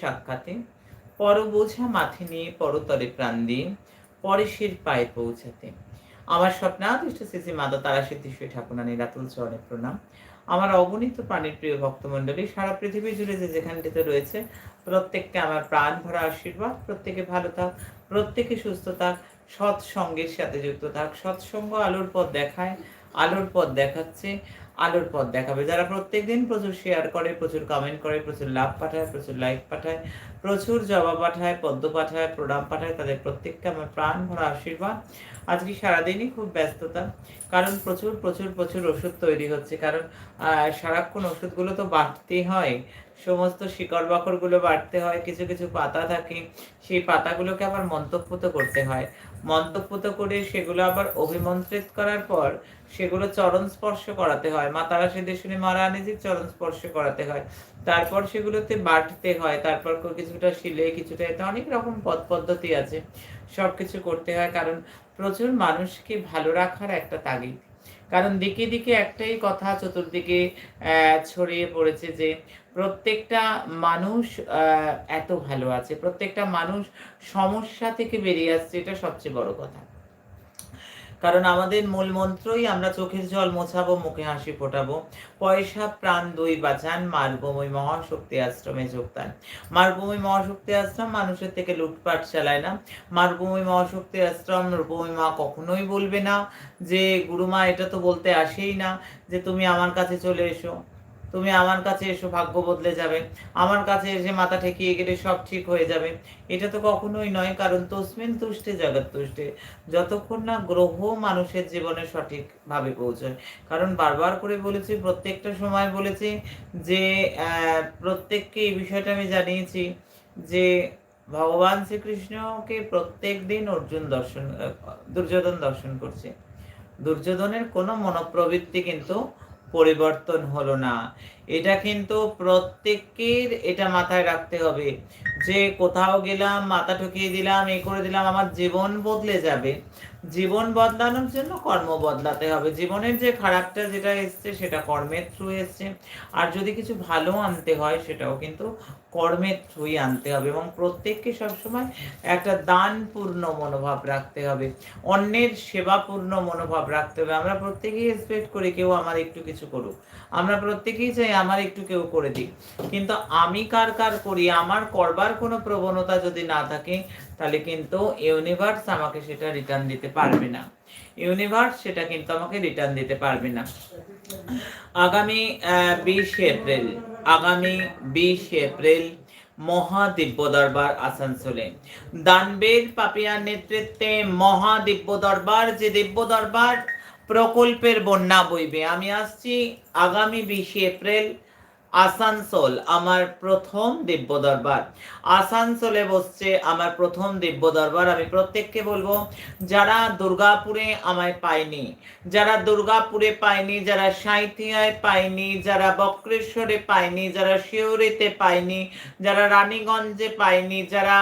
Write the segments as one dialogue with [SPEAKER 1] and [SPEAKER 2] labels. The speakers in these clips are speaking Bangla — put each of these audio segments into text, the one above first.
[SPEAKER 1] সাক্ষাতে, পর বোঝা মাথে নিয়ে পরতরে প্রাণ দিয়ে পরেশের পায়ে পৌঁছাতে। আমার স্বপ্নাদিষ্ট শ্রী তারা সিদ্ধেশ্বরী চরণে প্রণাম। আমার অগণিত প্রাণীর প্রিয় ভক্তমণ্ডলী, সারা পৃথিবী জুড়ে যে যেখানটিতে রয়েছে, প্রত্যেককে আমার প্রাণ ভরা আশীর্বাদ, প্রত্যেকে ভালো থাক, প্রত্যেকে সুস্থ থাক, সৎসঙ্গের সাথে যুক্ত থাক, সৎসঙ্গ আলোর পথ দেখায় আলোর পথ দেখাচ্ছে, আলোর পথ দেখাবে। যারা প্রত্যেকদিন প্রচুর শেয়ার করে, প্রচুর কমেন্ট করে, প্রচুর লাভ পাঠায়, প্রচুর লাইক পাঠায়, প্রচুর জবাব পাঠায়, পদ্ম পাঠায়, প্রণাম পাঠায়, তাদের প্রত্যেককে আমার প্রাণ ভরা আশীর্বাদ। আজকে সারাদিনই খুব ব্যস্ততা, কারণ প্রচুর প্রচুর প্রচুর ওষুধ তৈরি হচ্ছে। কারণ সারাক্ষণ ওষুধগুলো তো বাড়তেই হয়। সমস্ত শিকড় বাকড়গুলো বাড়তে হয়, কিছু কিছু পাতা থাকে, সেই পাতাগুলোকে আবার মন্তব্য তো করতে হয়। মন্তব্য তো করে সেগুলো আবার অভিমন্ত্রিত করার পর সেগুলো চরণ স্পর্শ করাতে হয়। মা তারা সিদ্ধেশ্বরী মহারানীজির চরণ স্পর্শ করাতে হয়। তারপর সেগুলোতে বাটতে হয়, তারপর কিছুটা শিলে, কিছুটা এতে অনেক রকম পদ পদ্ধতি আছে। সব কিছু করতে হয়, কারণ প্রচুর মানুষকে ভালো রাখার একটা তাগিদ। কারণ দিকে দিকে একটাই কথা চতুর্দিকে ছড়িয়ে পড়েছে যে প্রত্যেকটা মানুষ এত ভালো আছে, প্রত্যেকটা মানুষ সমস্যা থেকে বেরিয়ে আসছে, এটা সবচেয়ে বড় কথা। কারণ আমাদের মূল মন্ত্রই আমরা চোখের জল মোছাবো, মুখে হাসি ফোটাবো। পয়সা, প্রাণ, দুই, বাঁচান মারভূমি মহাশক্তি আশ্রমে যোগদান। মারভূমি মহাশক্তি আশ্রম মানুষের থেকে লুটপাট চালায় না। মারভূমি মহাশক্তি আশ্রম রূপময় মা কখনোই বলবে না যে, গুরুমা, এটা তো বলতে আসেই না যে, তুমি আমার কাছে চলে এসো। তুমি আমার কাছে এসো, ভাগ্য বদলে যাবে। আমার কাছে এসে মাথা ঠেকিয়ে গেলে সব ঠিক হয়ে যাবে। এটা তো কখনোই নয়, কারণ তসমিন তুষ্টে, জগৎ তুষ্টে। যতক্ষণ না গ্রহ মানুষের জীবনে সঠিকভাবে পৌঁছয়। কারণ বারবার করে বলেছি, প্রত্যেকটা সময় বলেছি যে প্রত্যেককে এই বিষয়টা আমি জানিয়েছি যে, ভগবান শ্রীকৃষ্ণকে প্রত্যেক দিন অর্জুন দর্শন, দুর্যোধন দর্শন করছে। দুর্যোধনের কোনো মনোপ্রবৃত্তি কিন্তু পরিবর্তন হলো না। এটা কিন্তু প্রত্যেকের এটা মাথায় রাখতে হবে। যে কোথাও গেলাম, মাথা ঠকিয়ে দিলাম, এ করে দিলাম, আমার জীবন বদলে যাবে। জীবন বদলানোর জন্য কর্ম বদলাতে হবে। জীবনের যে খারাপটা যেটা এসছে, সেটা কর্মের থ্রু এসছে। আর যদি কিছু ভালো আনতে হয়, সেটাও কিন্তু কর্মের থ্রুই আনতে হবে এবং প্রত্যেককে সবসময় একটা দানপূর্ণ মনোভাব রাখতে হবে। অন্যের সেবাপূর্ণ মনোভাব রাখতে হবে। আমরা প্রত্যেকেই এক্সপেক্ট করি, কেউ আমার একটু কিছু করুক। আমরা প্রত্যেকেই চাই আমার একটু কেউ করে দিক। কিন্তু আমি কার কার করি? আমার করবার কোনো প্রবণতা যদি না থাকে তাহলে কিন্তু ইউনিভার্স আমাকে সেটা রিটার্ন দিতে পারবে না। ইউনিভার্স সেটা কিন্তু আমাকে রিটার্ন দিতে পারবে না। আগামী বিশে এপ্রিল, আগামী বিশে এপ্রিল মহাদিব্য দরবার আসানসোলে। দানবের পাপিয়ার নেতৃত্বে মহাদিব্য দরবার, যে দিব্য দরবার প্রকল্পের বন্যা বইবে। আমি আসছি আগামী বিশে এপ্রিল আসানসোল, আমার প্রথম দিব্য দরবার আসানসোলে বসছে আমার প্রথম দিব্য দরবার আমি প্রত্যেককে বলব, যারা দুর্গাপুরে আমায় পায়নি, যারা দুর্গাপুরে পায়নি, যারা সাঁইথিয়ায় পায়নি, যারা বক্রেশ্বরে পায়নি, যারা শিউরিতে পায়নি, যারা রানীগঞ্জে পায়নি, যারা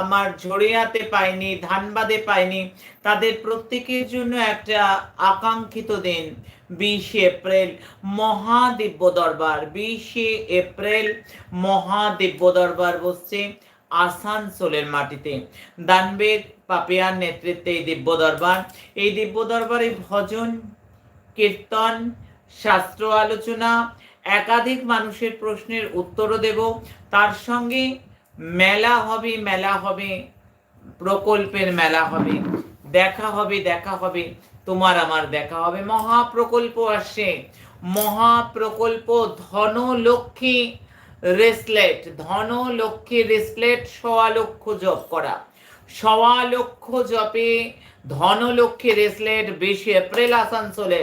[SPEAKER 1] আমার ঝরিয়াতে পায়নি, ধানবাদে পায়নি তাদের প্রত্যেকের জন্য একটা আকাঙ্ক্ষিত দিন, বিশে এপ্রিল, মহাদিব্য দরবার। বিশে এপ্রিল, মহাদিব্য দরবার বসছে আসানসোলের মাটিতে। দানবের, পাপিয়ার নেতৃত্বে এই দিব্য দরবার। এই দিব্য দরবারে ভজন, কীর্তন, শাস্ত্র আলোচনা, একাধিক মানুষের প্রশ্নের উত্তরও দেব। তার সঙ্গে মেলা হবে মেলা হবে, প্রকল্পের মেলা হবে। দেখা হবে দেখা হবে। তোমার আমার দেখা হবে। মহাপ্রকল্প আসছে মহাপ্রকল্প ধন লক্ষ্মী রেসলেট। ধন লক্ষ্মী রেসলেট সওয়া লক্ষ জপ করা। সওয়া লক্ষ জপে ধনলক্ষ্মী রেসলেট বিশে এপ্রিল আসানসোলে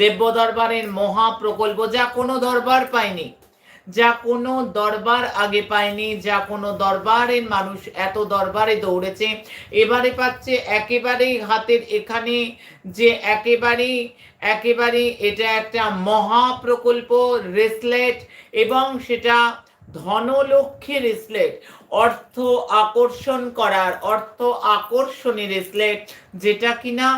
[SPEAKER 1] দেব্য দরবারের মহাপ্রকল্প যা কোনো দরবার পায়নি। যা কোনো দরবার আগে পায়নি, যা কোনো দরবারের মানুষ এত দরবারে দৌড়েছে। এবারে পাচ্ছে একেবারেই হাতের এখানে যে একেবারেই একেবারেই এটা একটা মহা প্রকল্প রেসলেট এবং সেটা ধনলক্ষ্মী রেসলেট, অর্থ আকর্ষণ করার, অর্থ আকর্ষণী রেসলেট, যেটা কিনা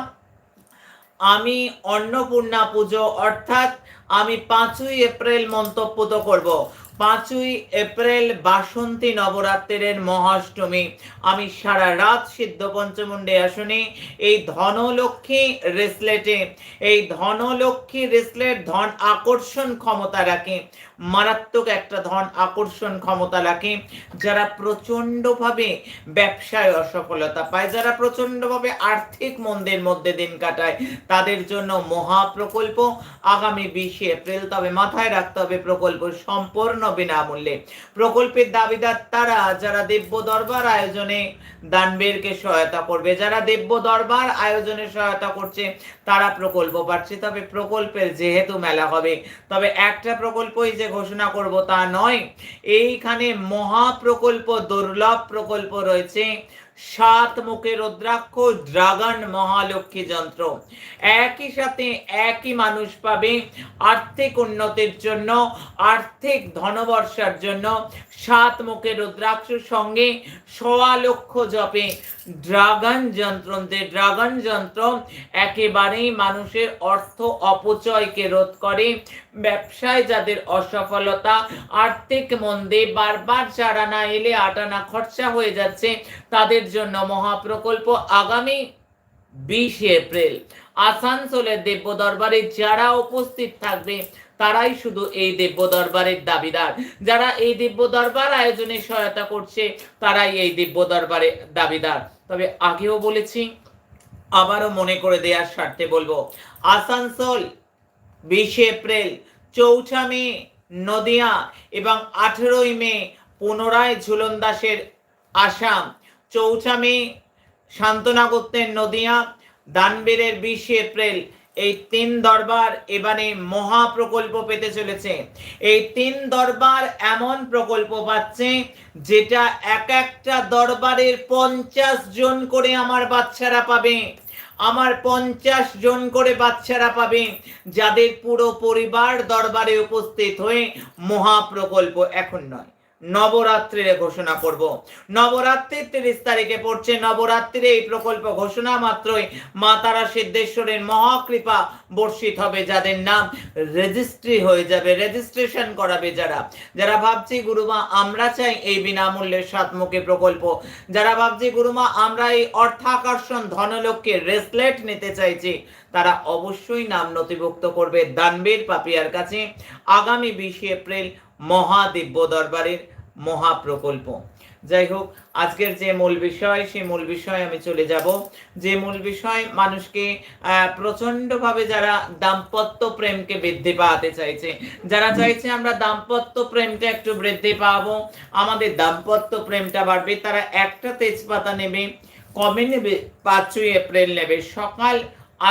[SPEAKER 1] আমি অন্নপূর্ণা পুজো, অর্থাৎ আমি পাঁচই এপ্রিল মন্তব্য তো করব। পাঁচই এপ্রিল বাসন্তী নবরাত্রের মহাষ্টমী। আমি সারা রাত সিদ্ধ পঞ্চমুণ্ডে আসনে। এই ধনলক্ষ্মী রেসলেটে, এই ধনলক্ষ্মী রেসলেট ধন আকর্ষণ ক্ষমতা রাখে। মারাত্মক একটা ধন আকর্ষণ ক্ষমতা রাখে, যারা প্রচণ্ডভাবে ব্যবসায় অসফলতা পায়, যারা প্রচণ্ডভাবে আর্থিক মন্দের মধ্যে দিন কাটায়, তাদের জন্য মহা প্রকল্প আগামী বিশে এপ্রিল। তবে মাথায় রাখতে হবে, প্রকল্প সম্পূর্ণ বিনামূল্যে। প্রকল্পের দাবিদার তারা, যারা দিব্য দরবার আয়োজনে দানবীরকে সহায়তা করবে, যারা দিব্য দরবার আয়োজনে সহায়তা করছে, তারা প্রকল্প পাচ্ছে তবে প্রকল্পের যেহেতু মেলা হবে, তবে একটা প্রকল্পই যে ঘোষণা করব তা নয়। এইখানে মহা প্রকল্প দুর্লভ প্রকল্প রয়েছে। সাত মুখে রুদ্রাক্ষ, ড্রাগন মহালক্ষ্মী যন্ত্র। একই সাথে একই মানুষ পাবে আর্থিক উন্নতির জন্য, আর্থিক ধনবর্ষার জন্য। সাত মুখে রুদ্রাক্ষ সঙ্গে সোয়া লক্ষ জপে। ড্রাগন যন্ত্রতে ড্রাগন যন্ত্র একেবারেই মানুষের অর্থ অপচয়কে রোধ করে। ব্যবসায় যাদের অসফলতা, আর্থিক মন্দে বারবার চারানা এলে আটানা খরচা হয়ে যাচ্ছে, তাদের জন্য মহাপ্রকল্প আগামী বিশে এপ্রিল। আসানসোলের দেব্য দরবারে যারা উপস্থিত থাকবে, তারাই শুধু এই দেব্য দরবারের দাবিদার। যারা এই দিব্য দরবার আয়োজনে সহায়তা করছে, তারাই এই দিব্য দরবারের দাবিদার। তবে আগেও বলেছি, আবারও মনে করে দেওয়ার স্বার্থে বলব, আসানসোল বিশে এপ্রিল, চৌঠা মে, নদিয়া এবং আঠেরোই মে পুনরায় ঝুলন দাসের আসাম চৌঠা মে সান্ত্বনা করতেন নদিয়া, দানবীরের বিশে এপ্রিল। এই তিন দরবার এবারে মহা প্রকল্প পেতে চলেছে। এই তিন দরবার এমন প্রকল্প পাচ্ছে যেটা এক একটা দরবারের পঞ্চাশ জন করে আমার বাচ্চারা পাবে। আমার পঞ্চাশ জন করে বাচ্চারা পাবে যাদের পুরো পরিবার দরবারে উপস্থিত হয়ে মহা প্রকল্প এখন নয়। নবরাত্রির ঘোষণা করব। নবরাত্রির তিরিশ তারিখে পড়ছে নবরাত্রির এই প্রকল্প ঘোষণা মাত্রই মা তারা সিদ্ধেশ্বরের মহাকৃপা বর্ষিত হবে যাদের নাম রেজিস্ট্রি হয়ে যাবে, রেজিস্ট্রেশন করাবে যারা। যারা ভাবছি গুরুমা আমরা চাই এই বিনামূল্যে সাতমুখী প্রকল্প। যারা ভাবছি গুরুমা আমরা এই অর্থাকর্ষণ ধনলক্ষ্যে রেসলেট নিতে চাইছি, তারা অবশ্যই নাম নথিভুক্ত করবে দানবীর পাপিয়ার কাছে। আগামী বিশে এপ্রিল মহাদিব্য দরবারের মহা প্রকল্প যাই হোক আজকের যে মূল বিষয়, সেই মূল বিষয়ে আমি চলে যাব। যে মূল বিষয়, মানুষকে প্রচণ্ডভাবে যারা দাম্পত্য প্রেমকে বৃদ্ধি পাওয়াতে চাইছে, যারা চাইছে আমরা দাম্পত্য প্রেমটা একটু বৃদ্ধি পাবো, আমাদের দাম্পত্য প্রেমটা বাড়বে, তারা একটা তেজপাতা নেবে, কবে নেবে? পাঁচই এপ্রিল নেবে। সকাল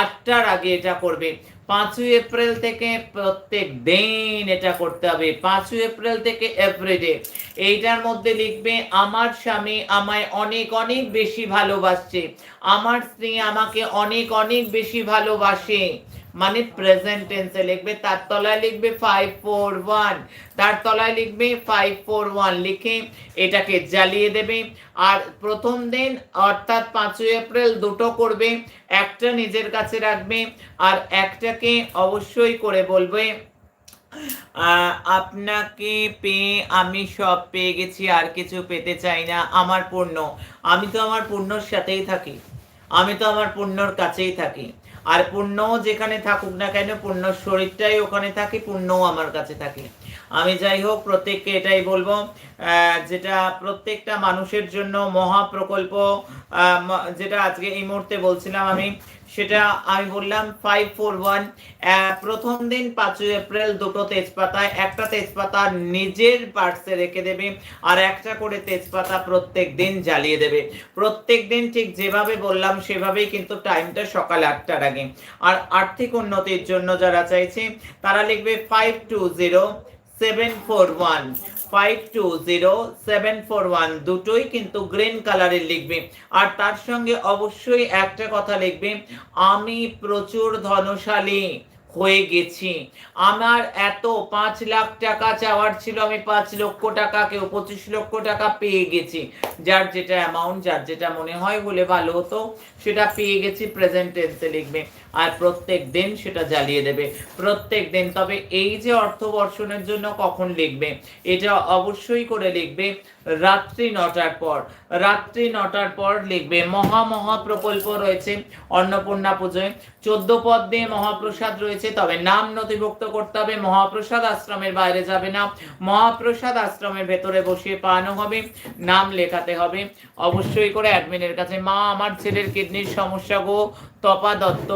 [SPEAKER 1] আটটার আগে এটা করবে। পাঁচই এপ্রিল থেকে প্রত্যেক দিন এটা করতে হবে। পাঁচই এপ্রিল থেকে এভরিডে এইটার মধ্যে লিখবে, আমার স্বামী আমায় অনেক অনেক বেশি ভালোবাসছে। আমার স্ত্রী আমাকে অনেক অনেক বেশি ভালোবাসে। মানে প্রেজেন্ট টেন্সে লিখবে, তার তলায় লিখবে ফাইভ ফোর ওয়ান তার তলায় লিখবে ফাইভ ফোর ওয়ান লিখে এটাকে জ্বালিয়ে দেবে। আর প্রথম দিন, অর্থাৎ পাঁচই এপ্রিল, দুটো করবে, একটা নিজের কাছে রাখবে, আর একটাকে অবশ্যই করে বলবে আপনাকে পেয়ে আমি সব পেয়ে গেছি, আর কিছু পেতে চাই না। আমার পূর্ণ। আমি তো আমার পূর্ণর সাথেই থাকি। আমি তো আমার পূর্ণর কাছেই থাকি। আর পূর্ণ যেখানে থাকুক না কেন, পুণ্য শরীরটাই ওখানে থাকে, পুণ্যও আমার কাছে থাকে। আমি যাই হোক, প্রত্যেককে এটাই বলব যেটা প্রত্যেকটা মানুষের জন্য মহা প্রকল্প যেটা আজকে এই মুহূর্তে বলছিলাম আমি সেটা আমি বললাম ফাইভ ফোর ওয়ান প্রথম দিন পাঁচই এপ্রিল দুটো তেজপাতা, একটা তেজপাতা নিজের পার্সে রেখে দেবে আর একটা করে তেজপাতা প্রত্যেক দিন জ্বালিয়ে দেবে। প্রত্যেক দিন ঠিক যেভাবে বললাম সেভাবেই কিন্তু টাইমটা সকাল আটটার আগে। আর আর্থিক উন্নতির জন্য যারা চাইছে, তারা লিখবে five two zero seven four one five two zero seven four one দুটোই কিন্তু গ্রিন কালারের লিখবে। আর তার সঙ্গে অবশ্যই একটা কথা লিখবে, আমি প্রচুর ধনশালী। হয়ে গেছি। আমার এত পাঁচ লাখ টাকা চাওয়ার ছিল, আমি পাঁচ লক্ষ টাকা কেউ পঁচিশ লক্ষ টাকা পেয়ে গেছি। যার যেটা অ্যামাউন্ট যার যেটা মনে হয় বলে ভালো হতো, সেটা পেয়ে গেছি প্রেজেন্ট টেন্সে লিখবে। আর প্রত্যেক দিন সেটা জ্বালিয়ে দেবে। প্রত্যেক দিন, তবে এই যে অর্থ বর্ষণের জন্য কখন লিখবে? এটা অবশ্যই করে লিখবে রাত্রি নটার পর। রাত্রি নটার পর লিখবে, মহা মহা প্রকল্প রয়েছে, অন্নপূর্ণা পুজোয়। চোদ্দ পদ দিয়ে মহাপ্রসাদ রয়েছে রয়েছে তবে নাম নথিভুক্ত করতে হবে। মহাপ্রসাদ আশ্রমের বাইরে যাবে না। মহাপ্রসাদ আশ্রমের ভেতরে বসিয়ে পানো হবে। নাম লেখাতে হবে। অবশ্যই করে অ্যাডমিনের কাছে, মা, আমার ছেলের কিডনির সমস্যা গো, তপা দত্ত।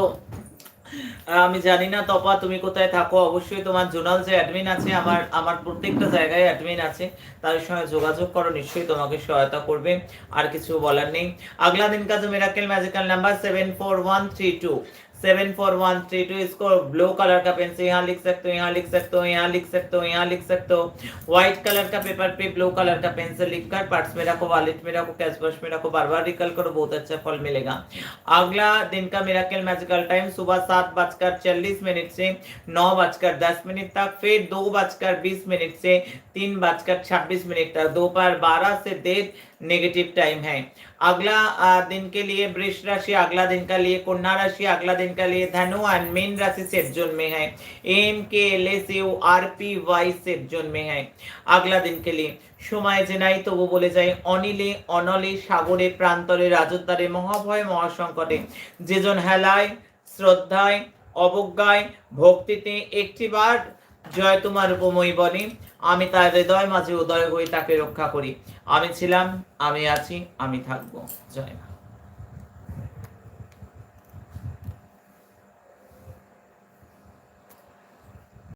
[SPEAKER 1] আমি জানি না, তপা, তুমি কোথায় থাকো? অবশ্যই তোমার জোনাল যে অ্যাডমিন আছে, আমার আমার প্রত্যেকটা জায়গায় অ্যাডমিন আছে। তাদের সঙ্গে যোগাযোগ করো, নিশ্চয়ই তোমাকে সহায়তা করবে। আর কিছু বলার নেই। আগলা দিন কাজ miracle magical number seven four one three two seven four one three two इसको ब्लू कलर का पेन से यहाँ लिख सकते हो, यहाँ लिख सकते हो, यहाँ लिख सकते हो, यहाँ लिख सकते हो। व्हाइट कलर का पेपर पे ब्लू कलर का पेन से लिखकर पर्स में रखो वॉलेट में रखो कैश बॉक्स में रखो, बार बार रिकल करो, बहुत अच्छा फल मिलेगा। अगला दिन का मिराकल मैजिकल टाइम सुबह सात बजकर चालीस मिनट से नौ बजकर दस मिनट तक, फिर दो बजकर बीस मिनट से तीन बजकर छब्बीस मिनट तक। दोपहर बारह से देर नेगेटिव टाइम है। अगला आ, दिन के लिए वृष राशि अगला दिन का लिए कन्या राशि अगला दिन का लिए धनु और मीन राशि सेफ जोन में है M K L S U R P Y safe zone में है अगला दिन के लिए সময় যে নাই তবু বলে যায় অনিলে অনলে সাগরে প্রান্তরে রাজদ্বারে মহাভয় মহাসংকটে যেজন হেলায় শ্রদ্ধায় অবজ্ঞায় ভক্তিতে একটিবার জয় তোমার উপময় বনি। আমি তার হৃদয় মাঝে উদয় হয়ে তাকে রক্ষা করি। আমি ছিলাম, আমি আছি, আমি থাকব। জয়